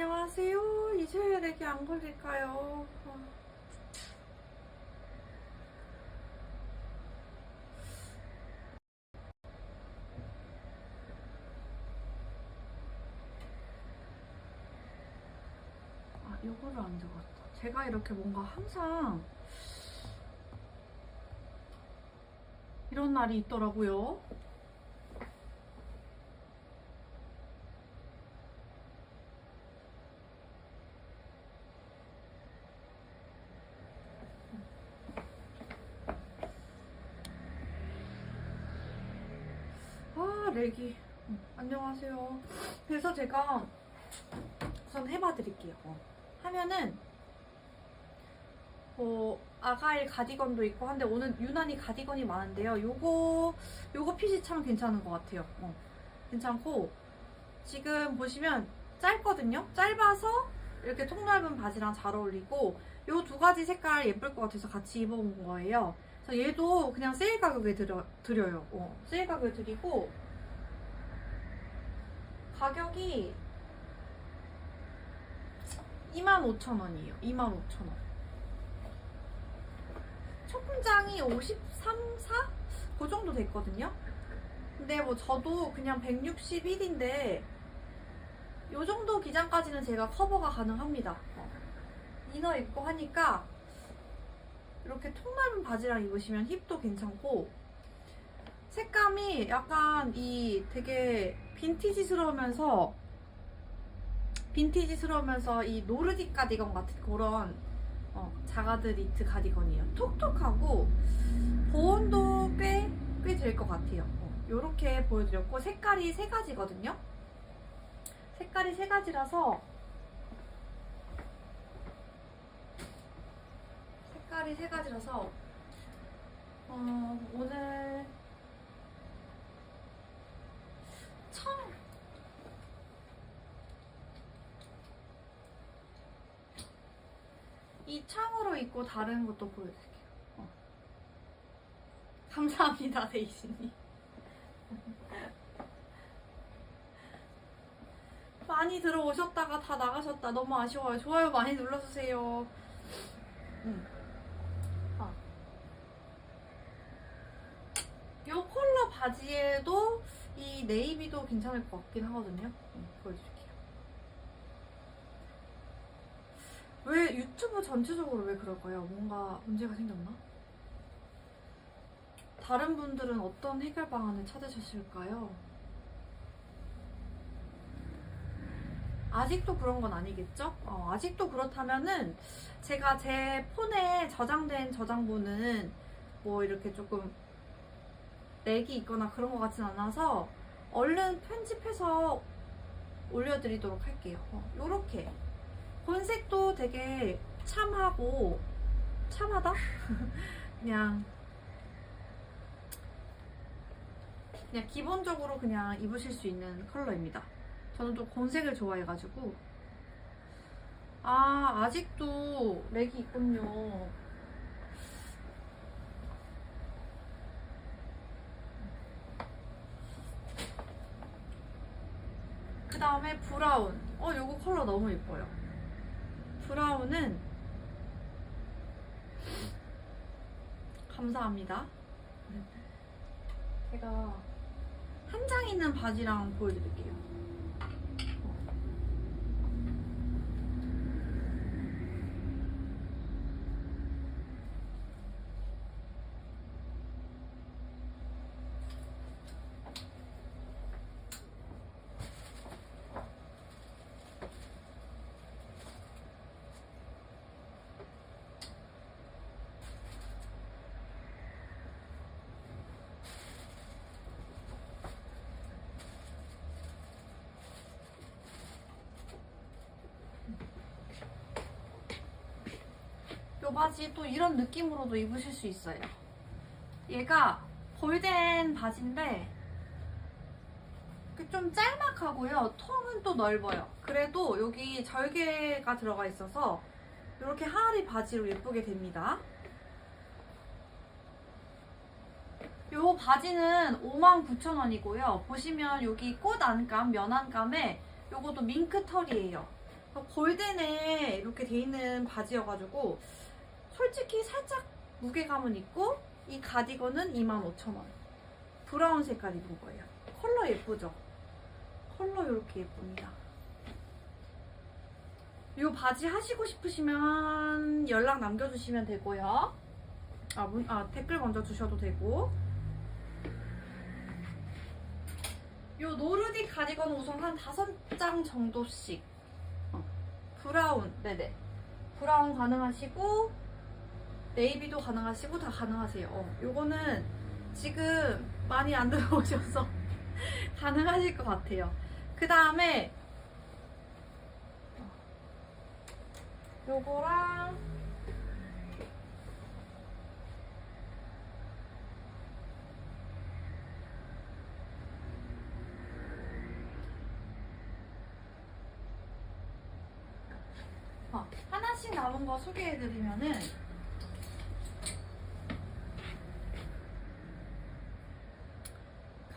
안녕하세요. 내게 안 걸릴까요? 어. 아, 요거를 안 적었다. 제가 이렇게 뭔가 항상 이런 날이 있더라고요. 아, 렉이. 음, 안녕하세요. 그래서 제가 우선 해봐 드릴게요. 어. 하면은, 뭐, 아가일 가디건도 있고 한데 오늘 유난히 가디건이 많은데요. 요거, 요거 핏이 참 괜찮은 것 같아요. 어. 괜찮고, 지금 보시면 짧거든요? 짧아서 이렇게 통 넓은 바지랑 잘 어울리고, 요 두 가지 색깔 예쁠 것 같아서 같이 입어본 거예요. 그래서 얘도 그냥 세일 가격에 드려, 드려요. 어, 세일 가격에 드리고, 가격이 25,000원이에요. 25,000원. 첫 분장이 53, 4? 그 정도 됐거든요. 근데 뭐 저도 그냥 161인데 요 정도 기장까지는 제가 커버가 가능합니다. 어. 이너 입고 하니까 이렇게 통 넓은 바지랑 입으시면 힙도 괜찮고 색감이 약간 이 되게 빈티지스러우면서 빈티지스러우면서 이 노르딕 가디건 같은 그런 어, 자가드 니트 가디건이에요. 톡톡하고 보온도 꽤 꽤 될 것 같아요. 이렇게 보여드렸고 색깔이 세 가지거든요. 색깔이 세 가지라서 색깔이 세 가지라서 어, 오늘 청 이 창으로 입고 다른 것도 보여드릴게요. 어. 감사합니다, 데이시님. 많이 들어오셨다가 다 나가셨다. 너무 아쉬워요. 좋아요 많이 눌러주세요. 음. 아. 요 컬러 바지에도 이 네이비도 괜찮을 것 같긴 하거든요. 음, 보여드릴게요. 왜 유튜브 전체적으로 왜 그럴까요? 뭔가 문제가 생겼나? 다른 분들은 어떤 해결 방안을 찾으셨을까요? 아직도 그런 건 아니겠죠? 어, 아직도 그렇다면은 제가 제 폰에 저장된 저장본은 뭐 이렇게 조금 렉이 있거나 그런 것 같진 않아서 얼른 편집해서 올려드리도록 할게요. 어, 요렇게. 본색도 되게 참하고, 참하다? 그냥, 그냥 기본적으로 그냥 입으실 수 있는 컬러입니다. 저는 좀 곤색을 좋아해가지고. 아, 아직도 렉이 있군요. 그 다음에 브라운. 어, 요거 컬러 너무 예뻐요. 브라운은 감사합니다. 제가 한 장 있는 바지랑 보여드릴게요. 요 바지 또 이런 느낌으로도 입으실 수 있어요. 얘가 골덴 바지인데 그좀 짤막하고요. 통은 또 넓어요. 그래도 여기 절개가 들어가 있어서 이렇게 하리 바지로 예쁘게 됩니다. 요 바지는 59,000원이고요. 보시면 여기 꽃 안감, 면 안감에 요것도 밍크 털이에요. 골덴에 이렇게 돼 있는 바지여가지고 솔직히 살짝 무게감은 있고 이 가디건은 25,000원. 브라운 색깔 입은 거예요. 컬러 예쁘죠? 컬러 이렇게 예쁩니다. 이 바지 하시고 싶으시면 연락 남겨주시면 되고요. 아, 문, 아 댓글 먼저 주셔도 되고. 요 노르딕 가디건 우선 한 다섯 장 정도씩. 어, 브라운, 네네. 브라운 가능하시고, 네이비도 가능하시고, 다 가능하세요. 어, 요거는 지금 많이 안 들어오셔서 가능하실 것 같아요. 그 다음에, 요거랑, 어, 하나씩 남은 거 소개해드리면은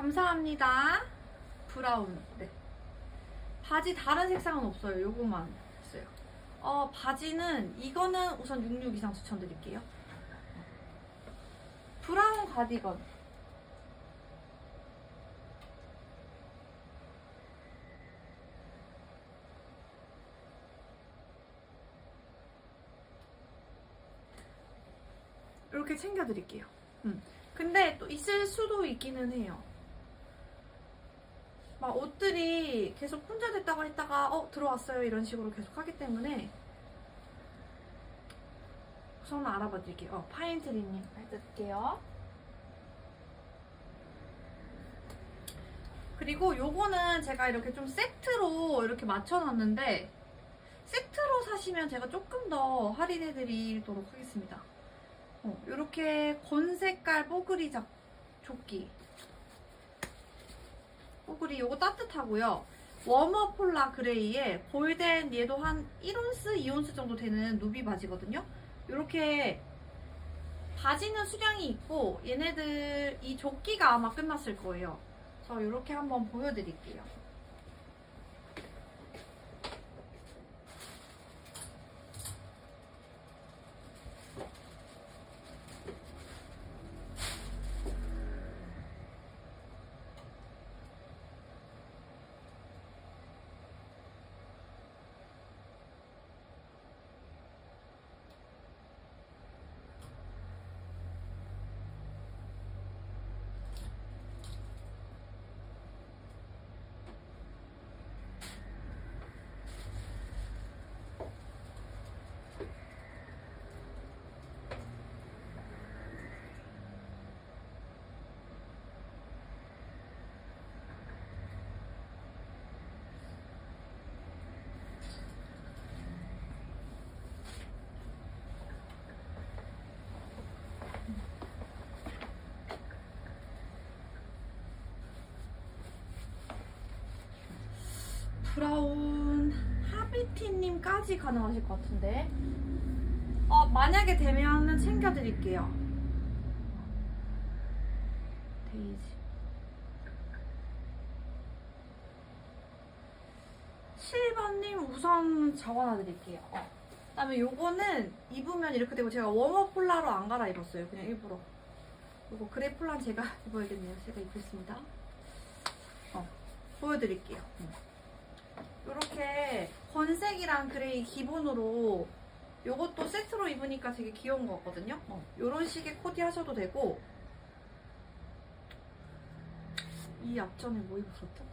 감사합니다. 브라운. 네. 바지 다른 색상은 없어요. 요거만 있어요. 어, 바지는 이거는 우선 66 이상 추천드릴게요. 브라운 가디건. 이렇게 챙겨드릴게요. 음. 근데 또 있을 수도 있기는 해요. 막 옷들이 계속 혼자됐다가 했다가 어 들어왔어요 이런 식으로 계속 하기 때문에 우선 알아봐 드릴게요. 어, 파인트리님 해드릴게요. 그리고 요거는 제가 이렇게 좀 세트로 이렇게 맞춰놨는데 세트로 사시면 제가 조금 더 할인해 드리도록 하겠습니다. 어, 이렇게 건 색깔 뽀글이 작 조끼. 뽀글이 요거 따뜻하고요. 워머 폴라 그레이에 골덴 얘도 한 1온스, 2온스 정도 되는 누비 바지거든요. 이렇게 바지는 수량이 있고 얘네들 이 조끼가 아마 끝났을 거예요. 저 이렇게 한번 보여드릴게요. 브라운 하비티님까지 가능하실 것 같은데. 어 만약에 되면은 챙겨드릴게요. 데이지. 실버님 우선 적어놔드릴게요. 어. 그 다음에 요거는 입으면 이렇게 되고 제가 웜어 폴라로 안 갈아 입었어요. 그냥 일부러. 요거 그레이 폴라 제가 입어야겠네요. 제가 입겠습니다. 어 보여드릴게요. 음. 이렇게 건색이랑 그레이 기본으로 요것도 세트로 입으니까 되게 귀여운 것 같거든요. 어, 요런 식의 코디 하셔도 되고 이 앞전에 뭐 입었었죠?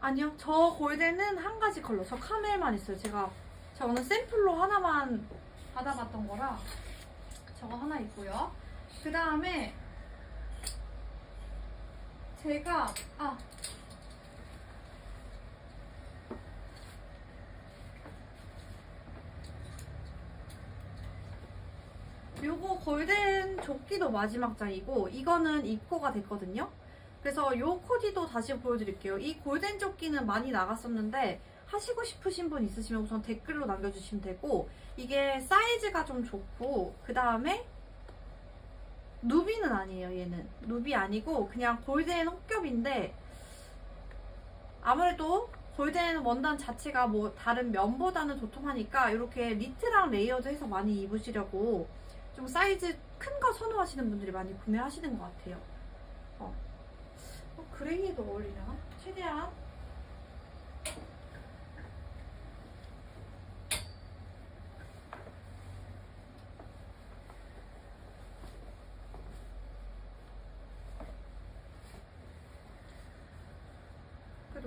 아니요. 저 골드는 한 가지 컬러. 저 카멜만 있어요. 제가 저 오늘 샘플로 하나만 받아봤던 거라 저거 하나 있고요. 그 다음에 제가 아 요거 골든 조끼도 마지막 장이고 이거는 입고가 됐거든요. 그래서 요 코디도 다시 보여드릴게요. 이 골든 조끼는 많이 나갔었는데 하시고 싶으신 분 있으시면 우선 댓글로 남겨주시면 되고 이게 사이즈가 좀 좋고 그 다음에 누비는 아니에요 얘는 누비 아니고 그냥 골든 혹겹인데 아무래도 골덴 원단 자체가 뭐 다른 면보다는 도톰하니까 이렇게 니트랑 레이어드 해서 많이 입으시려고 좀 사이즈 큰 거 선호하시는 분들이 많이 구매하시는 것 같아요. 어. 어, 그레이에도 어울리려나? 최대한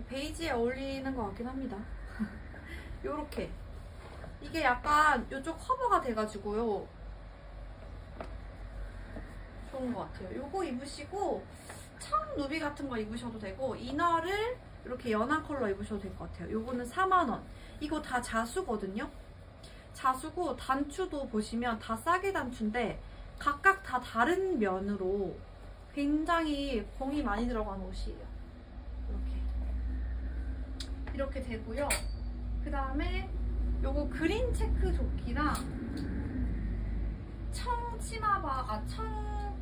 베이지에 어울리는 것 같긴 합니다. 요렇게. 이게 약간 이쪽 커버가 돼가지고요. 좋은 것 같아요. 요거 입으시고, 청 누비 같은 거 입으셔도 되고, 이너를 이렇게 연한 컬러 입으셔도 될 것 같아요. 요거는 4만원. 이거 다 자수거든요. 자수고, 단추도 보시면 다 싸게 단추인데, 각각 다 다른 면으로 굉장히 공이 많이 들어간 옷이에요. 이렇게. 되고요. 그 다음에 요거 그린 체크 조끼랑 청 치마바, 아, 청,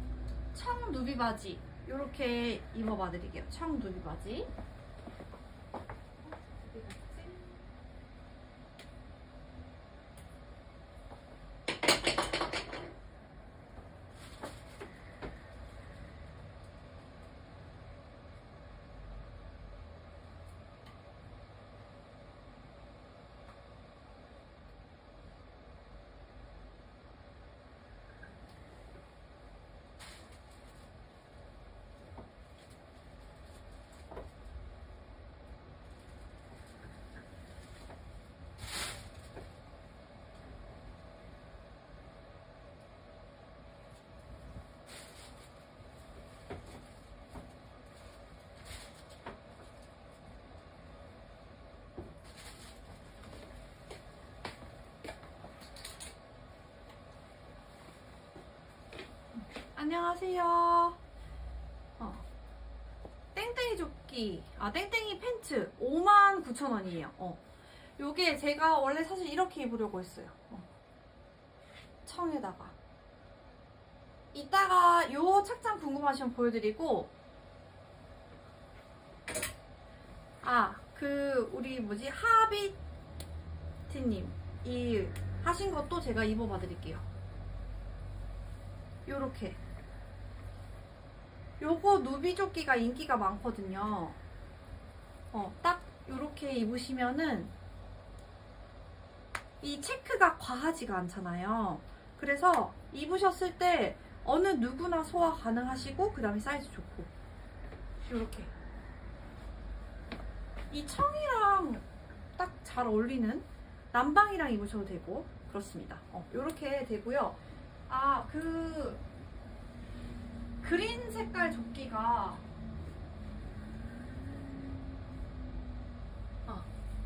청 누비 바지. 요렇게 입어봐 드릴게요. 청 누비 바지. 어디 갔지? 안녕하세요. 어. 땡땡이 조끼, 아 땡땡이 팬츠 59,000원이에요. 어. 요게 제가 원래 사실 이렇게 입으려고 했어요. 어. 청에다가. 이따가 요 착장 궁금하시면 보여드리고 아, 그 우리 뭐지 하비트님 이 하신 것도 제가 입어봐 드릴게요. 요렇게 요거 누비 조끼가 인기가 많거든요. 어, 딱 요렇게 입으시면은 이 체크가 과하지가 않잖아요. 그래서 입으셨을 때 어느 누구나 소화 가능하시고 그 다음에 사이즈 좋고 요렇게 이 청이랑 딱 잘 어울리는 남방이랑 입으셔도 되고 그렇습니다. 어, 요렇게 되고요. 아, 그 그린 색깔 조끼가 아,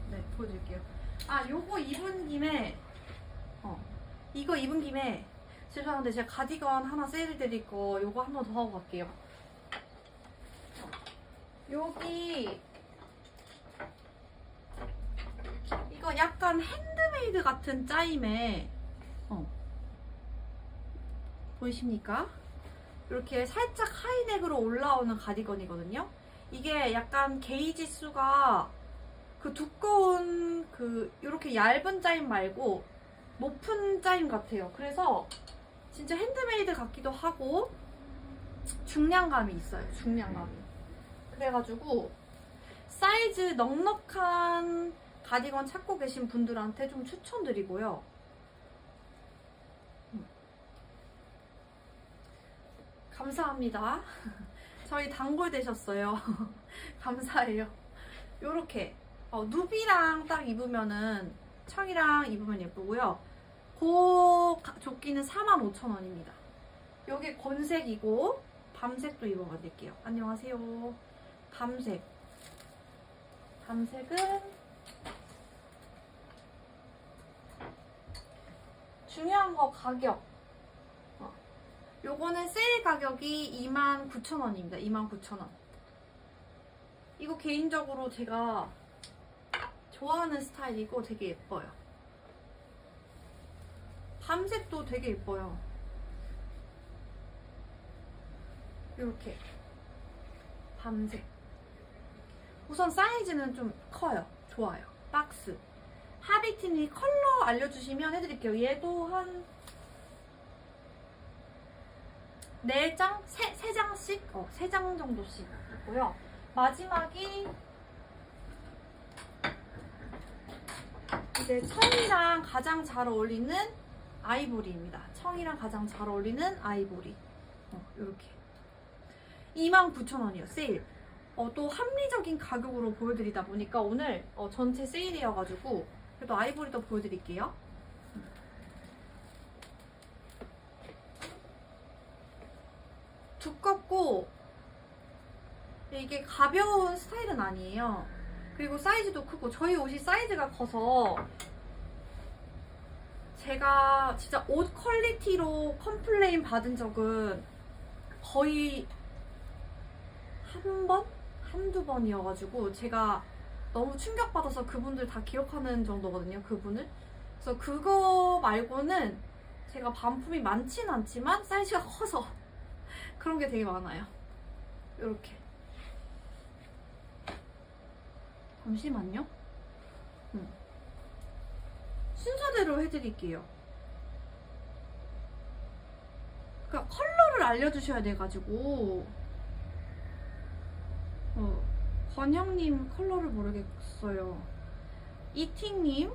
네, 보여드릴게요. 아, 요거 입은 김에 어, 이거 입은 김에 죄송한데 제가 가디건 하나 세일 드릴 거 요거 한 번 더 하고 갈게요. 어, 여기 이거 약간 핸드메이드 같은 짜임에 어, 보이십니까? 이렇게 살짝 하이넥으로 올라오는 가디건이거든요. 이게 약간 게이지 수가 그 두꺼운 그 이렇게 얇은 짜임 말고 높은 짜임 같아요. 그래서 진짜 핸드메이드 같기도 하고 중량감이 있어요. 중량감이. 그래가지고 사이즈 넉넉한 가디건 찾고 계신 분들한테 좀 추천드리고요. 감사합니다. 저희 단골 되셨어요. 감사해요. 요렇게 어, 누비랑 딱 입으면은 청이랑 입으면 예쁘고요. 그 가- 조끼는 45,000원입니다. 요게 건색이고 밤색도 입어봐 드릴게요. 안녕하세요. 밤색. 밤색은 중요한 거 가격. 요거는 세일 가격이 29,000원입니다. 29,000원. 이거 개인적으로 제가 좋아하는 스타일이고 되게 예뻐요. 밤색도 되게 예뻐요. 이렇게 밤색. 우선 사이즈는 좀 커요. 좋아요. 박스. 하비티니 컬러 알려주시면 해드릴게요. 얘도 한 4장? 3, 3장씩? 어, 3장 정도씩 있고요. 마지막이 이제 청이랑 가장 잘 어울리는 아이보리입니다. 청이랑 가장 잘 어울리는 아이보리. 어, 이렇게. 29,000원이요. 세일. 어, 또 합리적인 가격으로 보여드리다 보니까 오늘 어, 전체 세일이어가지고 그래도 아이보리도 보여드릴게요. 두껍고 이게 가벼운 스타일은 아니에요. 그리고 사이즈도 크고 저희 옷이 사이즈가 커서 제가 진짜 옷 퀄리티로 컴플레인 받은 적은 거의 한 번? 한두 번이어가지고 제가 너무 충격받아서 그분들 다 기억하는 정도거든요, 그분을. 그래서 그거 말고는 제가 반품이 많진 않지만 사이즈가 커서 그런 게 되게 많아요. 이렇게. 잠시만요. 음. 순서대로 해드릴게요. 그러니까 컬러를 알려주셔야 돼가지고 어, 권영님 컬러를 모르겠어요. 이팅님,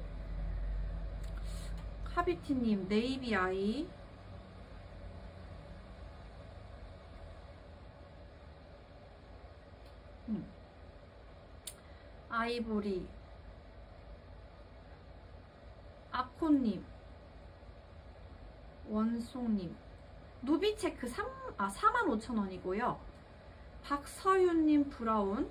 카비티님, 네이비 아이, 음. 아이보리, 아코님, 원송님, 누비체크 3, 아, 45,000원이고요. 박서윤님 브라운,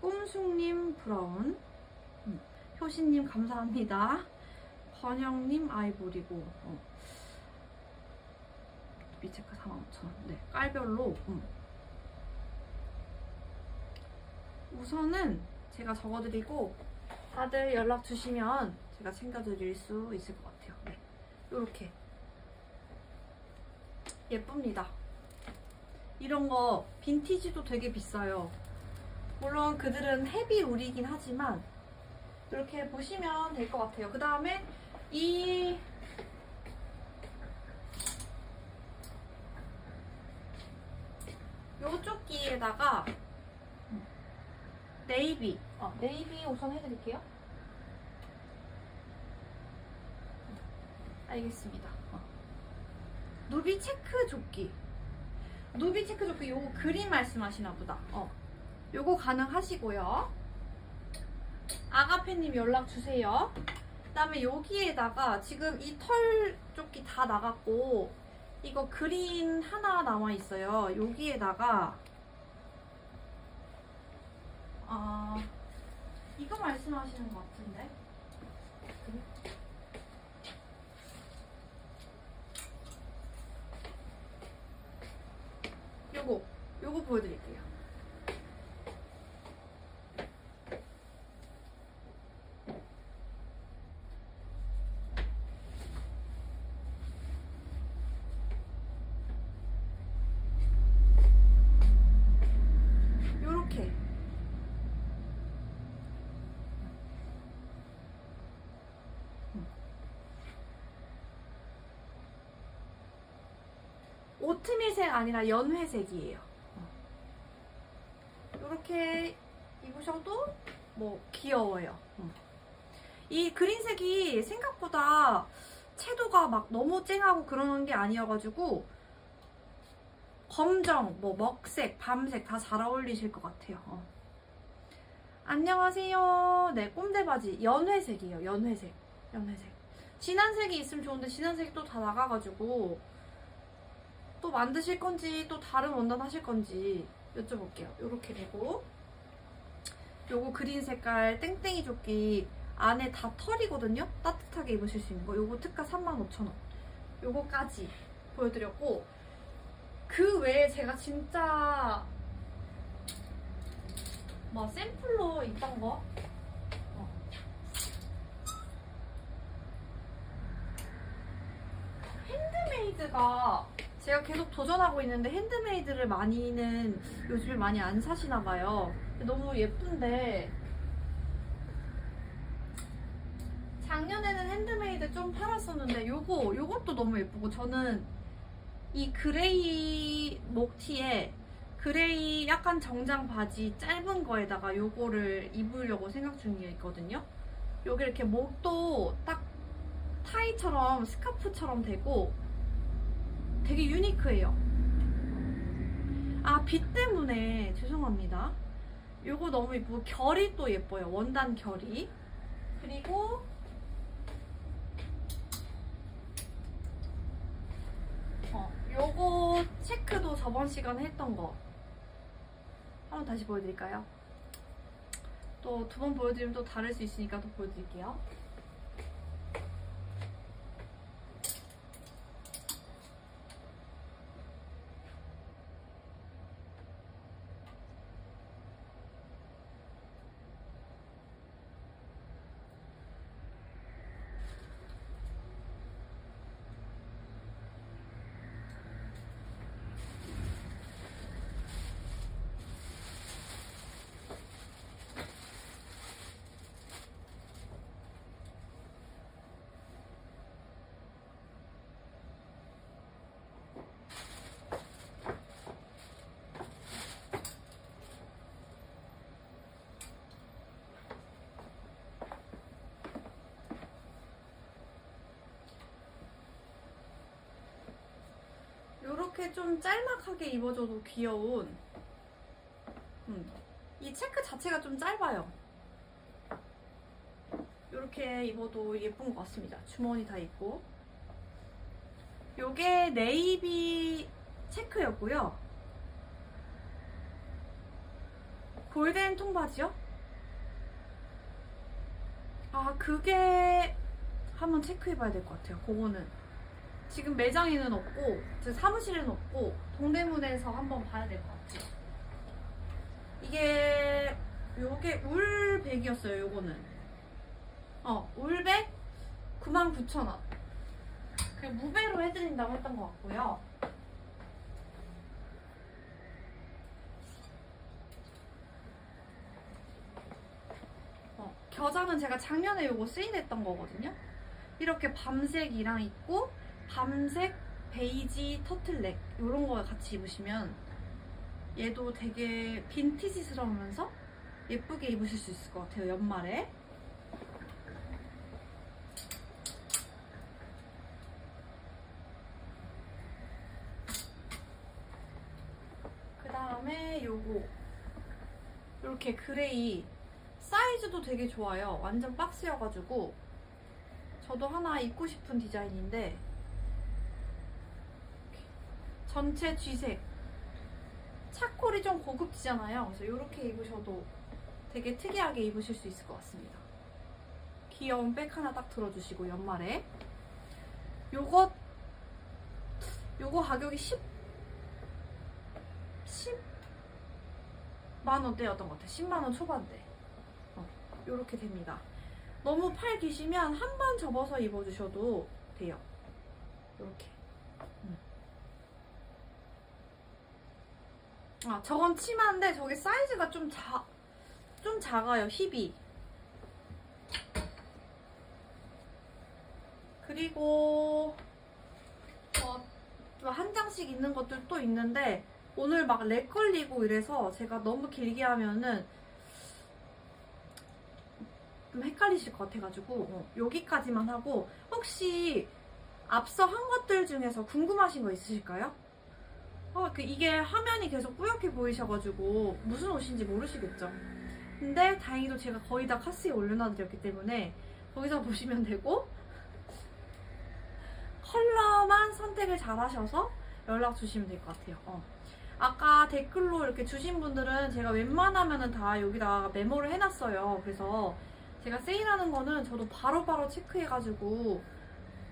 꿈숙님 브라운, 음, 효신님 감사합니다. 권영님 아이보리고, 어. 미체크 45,000원. 네, 깔별로. 음. 우선은 제가 적어드리고 다들 연락 주시면 제가 챙겨드릴 수 있을 것 같아요. 네, 이렇게 예쁩니다. 이런 거 빈티지도 되게 비싸요. 물론 그들은 헤비 울이긴 하지만 이렇게 보시면 될 것 같아요. 그 다음에 이 요쪽 끼에다가 네이비 어, 네이비 우선 해드릴게요. 알겠습니다. 어. 누비 체크 조끼. 누비 체크 조끼 요거 그림 말씀하시나 보다. 어. 요거 가능하시고요. 아가페님 연락 주세요. 그다음에 여기에다가 지금 이 털 조끼 다 나갔고 이거 그린 하나 남아 있어요. 여기에다가 아 이거 말씀하시는 것 같은데. 요거 요거 보여드릴게요. 요렇게 오트밀색 아니라 연회색이에요. 이렇게 입으셔도 뭐 귀여워요. 음. 이 그린색이 생각보다 채도가 막 너무 쨍하고 그러는 게 아니어가지고 검정, 뭐 먹색, 밤색 다 잘 어울리실 것 같아요. 어. 안녕하세요. 네, 꼼대 바지 연회색이에요. 연회색, 연회색. 진한 색이 있으면 좋은데 진한 색이 또 다 나가가지고 또 만드실 건지 또 다른 원단 하실 건지 여쭤볼게요. 이렇게 되고 요거 그린 색깔 땡땡이 조끼 안에 다 털이거든요. 따뜻하게 입으실 수 있는 거. 요거 특가 35,000원. 요거까지 보여드렸고 그 외에 제가 진짜 뭐 샘플로 있던 거 어. 핸드메이드가 제가 계속 도전하고 있는데 핸드메이드를 많이는 요즘에 많이 안 사시나 봐요. 너무 예쁜데 작년에는 핸드메이드 좀 팔았었는데 요거 요것도 너무 예쁘고 저는 이 그레이 목티에 그레이 약간 정장 바지 짧은 거에다가 요거를 입으려고 생각 중에 있거든요. 여기 이렇게 목도 딱 타이처럼 스카프처럼 되고 되게 유니크해요. 아, 빛 때문에 죄송합니다. 요거 너무 예쁘고 결이 또 예뻐요. 원단 결이. 그리고 어, 요거 체크도 저번 시간에 했던 거. 한번 다시 보여드릴까요? 또 두 번 보여드리면 또 다를 수 있으니까 또 보여드릴게요. 요렇게 좀 짤막하게 입어줘도 귀여운. 음, 이 체크 자체가 좀 짧아요. 요렇게 입어도 예쁜 것 같습니다. 주머니 다 있고. 요게 네이비 체크였고요. 골덴 통바지요? 아 그게 한번 체크해봐야 될 것 같아요. 그거는 지금 매장에는 없고 제 사무실에는 없고 동대문에서 한번 봐야 될 것 같아요. 이게 요게 울백이었어요. 요거는 어 울백 99,000원. 그 무배로 해드린다고 했던 것 같고요. 어, 겨자는 제가 작년에 요거 세일했던 거거든요. 이렇게 밤색이랑 있고 밤색 베이지 터틀넥 이런 거 같이 입으시면 얘도 되게 빈티지스러우면서 예쁘게 입으실 수 있을 것 같아요 연말에. 그 다음에 요거. 이렇게 그레이. 사이즈도 되게 좋아요. 완전 박스여가지고. 저도 하나 입고 싶은 디자인인데 전체 쥐색 차콜이 좀 고급지잖아요. 그래서 이렇게 입으셔도 되게 특이하게 입으실 수 있을 것 같습니다. 귀여운 백 하나 딱 들어주시고 연말에. 요거 요거 가격이 10 10만 원대였던 것 같아요. 10만 원 초반대. 어, 요렇게 됩니다. 너무 팔 기시면 한 번 접어서 입어주셔도 돼요. 요렇게 아, 저건 치마인데 저게 사이즈가 좀 자, 좀 작아요, 힙이. 그리고, 어, 좀한 장씩 있는 것들 또 있는데, 오늘 막 렉 걸리고 이래서 제가 너무 길게 하면은 좀 헷갈리실 것 같아가지고, 어, 여기까지만 하고, 혹시 앞서 한 것들 중에서 궁금하신 거 있으실까요? 어, 그 이게 화면이 계속 뿌옇게 보이셔가지고 무슨 옷인지 모르시겠죠. 근데 다행히도 제가 거의 다 카스에 올려놔드렸기 때문에 거기서 보시면 되고 컬러만 선택을 잘 하셔서 연락 주시면 될 것 같아요. 어. 아까 댓글로 이렇게 주신 분들은 제가 웬만하면은 다 여기다가 메모를 해놨어요. 그래서 제가 세일하는 거는 저도 바로바로 체크해가지고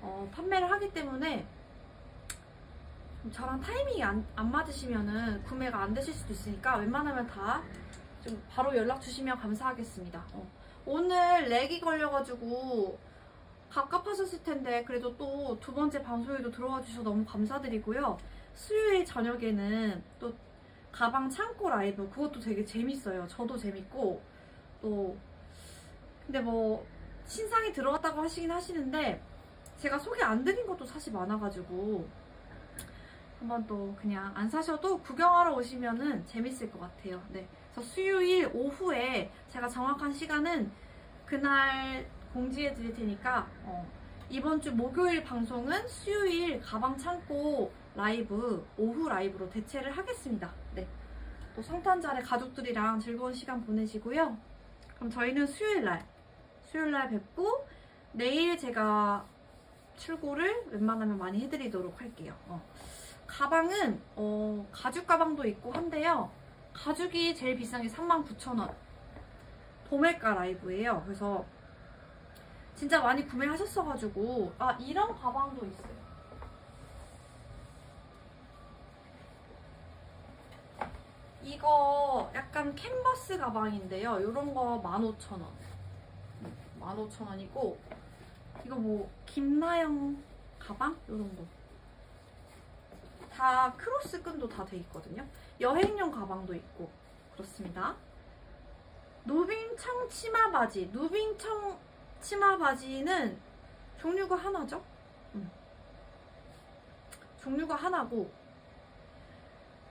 어, 판매를 하기 때문에 저랑 타이밍이 안, 안 맞으시면은 구매가 안 되실 수도 있으니까 웬만하면 다 좀 바로 연락 주시면 감사하겠습니다. 어. 오늘 렉이 걸려가지고 갑갑하셨을 텐데 그래도 또 두 번째 방송에도 들어와 주셔서 너무 감사드리고요. 수요일 저녁에는 또 가방 창고 라이브 그것도 되게 재밌어요. 저도 재밌고 또 근데 뭐 신상이 들어갔다고 하시긴 하시는데 제가 소개 안 드린 것도 사실 많아가지고 한번 또 그냥 안 사셔도 구경하러 오시면은 재밌을 것 같아요. 네. 그래서 수요일 오후에 제가 정확한 시간은 그날 공지해 드릴 테니까 어, 이번 주 목요일 방송은 수요일 가방 창고 라이브 오후 라이브로 대체를 하겠습니다. 네. 또 성탄절에 가족들이랑 즐거운 시간 보내시고요. 그럼 저희는 수요일 날 수요일 날 뵙고 내일 제가 출고를 웬만하면 많이 해드리도록 할게요. 어. 가방은 어, 가죽 가방도 있고 한데요. 가죽이 제일 비싼 게 39,000원. 도매가 라이브예요. 그래서 진짜 많이 구매하셨어가지고 아 이런 가방도 있어요. 이거 약간 캔버스 가방인데요. 이런 거 15,000원. 15,000원이고 이거 뭐 김나영 가방 이런 거. 다 크로스 끈도 다 돼 있거든요. 여행용 가방도 있고 그렇습니다. 누빙청 치마 바지. 누빙청 치마 바지는 종류가 하나죠? 음. 종류가 하나고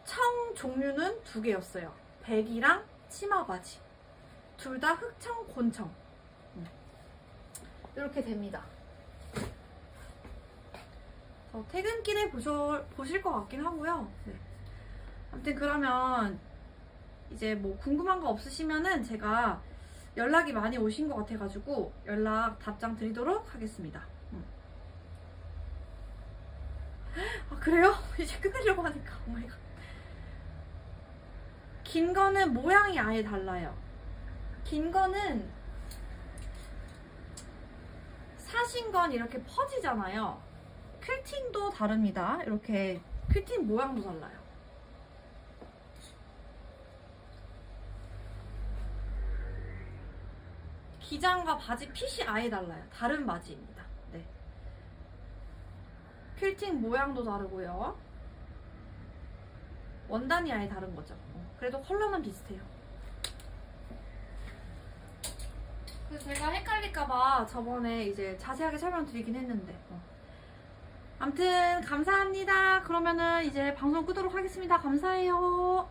청 종류는 두 개였어요. 백이랑 치마 바지. 둘 다 흑청, 곤청. 음. 이렇게 됩니다. 어, 퇴근길에 보셔, 보실 것 같긴 하고요. 네. 아무튼 그러면 이제 뭐 궁금한 거 없으시면은 제가 연락이 많이 오신 것 같아가지고 연락 답장 드리도록 하겠습니다. 음. 아 그래요? 이제 끝내려고 하니까 오마이갓. 긴 거는 모양이 아예 달라요. 긴 거는 사신 건 이렇게 퍼지잖아요. 퀼팅도 다릅니다. 이렇게 퀼팅 모양도 달라요. 기장과 바지 핏이 아예 달라요. 다른 바지입니다. 네. 퀼팅 모양도 다르고요. 원단이 아예 다른 거죠. 어, 그래도 컬러는 비슷해요. 그래서 제가 헷갈릴까봐 저번에 이제 자세하게 설명드리긴 했는데. 어. 암튼 감사합니다. 그러면은 이제 방송 끄도록 하겠습니다. 감사해요.